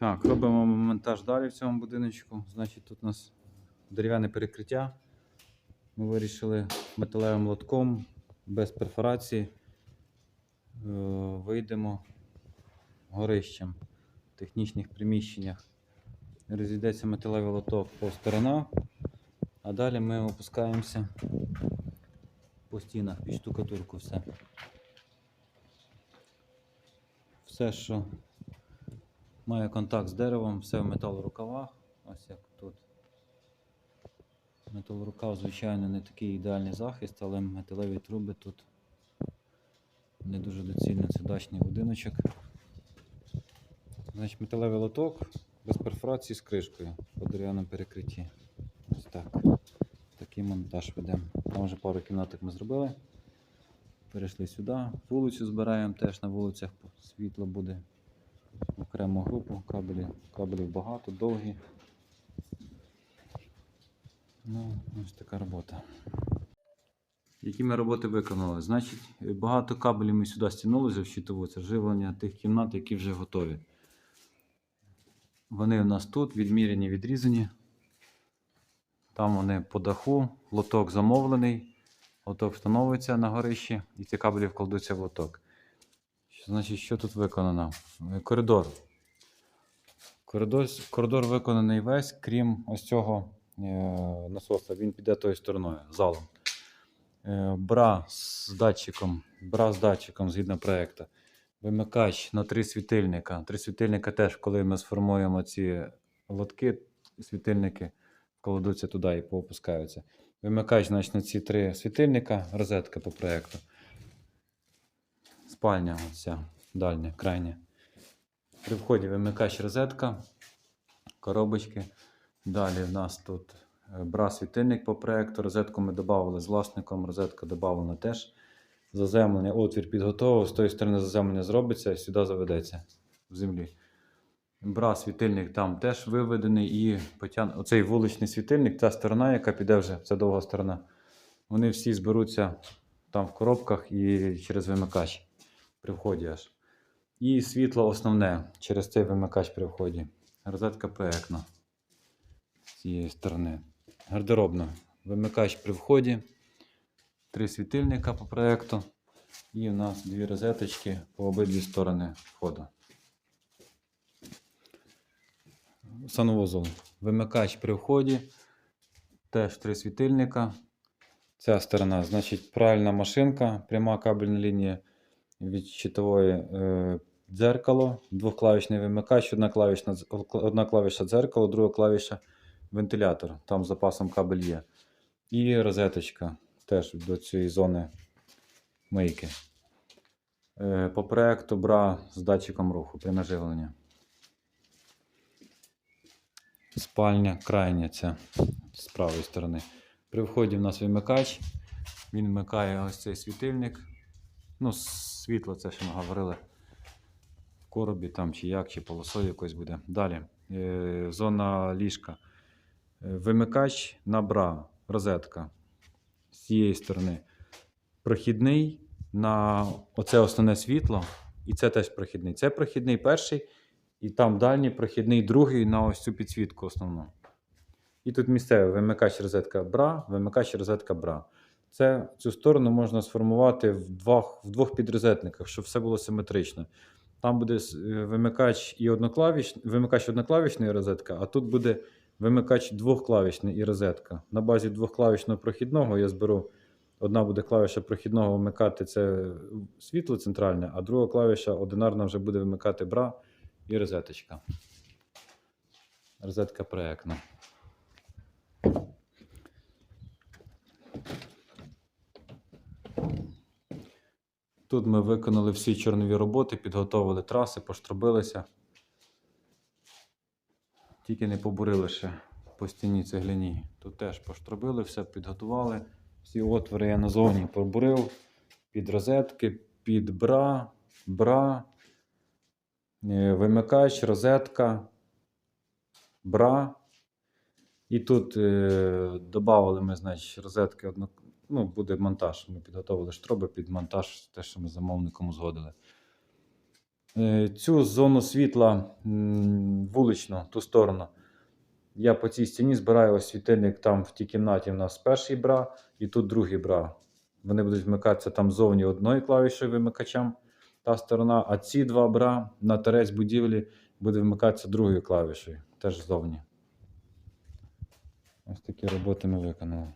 Так, робимо монтаж далі в цьому будиночку. Значить, тут у нас дерев'яне перекриття. Ми вирішили металевим лотком без перфорації е, вийдемо горищем в технічних приміщеннях. Розійдеться металевий лоток по сторонах, а далі ми опускаємося по стінах під штукатурку все. Все, що має контакт з деревом, все в металорукавах. Ось як тут. Металорукав, звичайно, не такий ідеальний захист, але металеві труби тут не дуже доцільно. Це дачний будиночок. Значить, металевий лоток без перфорації з кришкою по дерев'яному перекритті. Ось так. Такий монтаж ведемо. Там вже пару кімнаток ми зробили. Перейшли сюди. Вулицю збираємо теж на вулицях світло буде. Окрему групу, кабелі, кабелів багато, довгі. Ну, ось така робота. Які ми роботи виконали? Значить, багато кабелів ми сюди стягнули за щитову, це живлення тих кімнат, які вже готові. Вони у нас тут відміряні, відрізані. Там вони по даху, лоток замовлений, лоток встановиться на горищі і ці кабелі вкладуться в лоток. Значить, що тут виконано? Е, Коридор. Коридор, коридор виконаний весь, крім ось цього е, насоса. Він піде тою стороною, залом. Е, бра з датчиком, бра з датчиком згідно проекту. Вимикач на три світильника. Три світильника теж, коли ми сформуємо ці лотки, світильники кладуться туди і поопускаються. Вимикач, значить, на ці три світильника, розетка по проекту. Спальня оця, дальня, крайня. При вході вимикач розетка, коробочки. Далі в нас тут е, бра світильник по проекту. Розетку ми додали з власником, розетка додана теж. Заземлення, отвір підготовив, з тої сторони заземлення зробиться і сюди заведеться в землі. Бра світильник там теж виведений і потяг... оцей вуличний світильник, та сторона, яка піде вже, це довга сторона. Вони всі зберуться там в коробках і через вимикач при вході аж. І світло основне через цей вимикач при вході. Розетка проектна з цієї сторони. Гардеробна. Вимикач при вході. Три світильника по проекту. І у нас дві розеточки по обидві сторони входу. Санвузол. Вимикач при вході. Теж три світильника. Ця сторона, значить, правильна машинка, пряма кабельна лінія від щитової е, дзеркало, двохклавішний вимикач, одна клавіша, одна клавіша дзеркало, друга клавіша вентилятор. Там з запасом кабель є. І розеточка теж до цієї зони мийки. Е, по проекту бра з датчиком руху пряме живлення. Спальня крайня ця з правої сторони. При вході в нас вимикач. Він вмикає ось цей світильник. Ну, світло, це що ми говорили. Коробі там чи як, чи полосою якось буде. Далі. Е, зона ліжка. Е, вимикач на бра, розетка. З цієї сторони. Прохідний на оце основне світло. І це теж прохідний. Це прохідний перший. І там дальній прохідний другий на ось цю підсвітку основну. І тут місцевий вимикач розетка бра, вимикач розетка бра. Це цю сторону можна сформувати в двох, в двох підрозетниках, щоб все було симетрично. Там буде е, вимикач і одноклавіш, вимикач одноклавішний і розетка, а тут буде вимикач двохклавішний і розетка. На базі двохклавішного прохідного я зберу. Одна буде клавіша прохідного вмикати це світло центральне, а друга клавіша одинарна вже буде вимикати бра і розеточка. Розетка проектна. Тут ми виконали всі чорнові роботи, підготовили траси, поштробилися. Тільки не побурили ще по стіні цегляні. Тут теж поштробили, все підготували. Всі отвори я назовні побурив під розетки, під бра, бра, е, вимикач, розетка, бра. І тут е, додали ми, значить, розетки ну, буде монтаж. Ми підготовили штроби під монтаж, те, що ми замовником узгодили. Е, Цю зону світла м, вуличну, ту сторону. Я по цій стіні збираю ось світильник там в тій кімнаті. У нас перший бра і тут другий бра. Вони будуть вмикатися там зовні одною клавішою вимикачем, та сторона, а ці два бра на терець будівлі буде вмикатися другою клавішою, теж ззовні. Ось такі роботи ми виконали.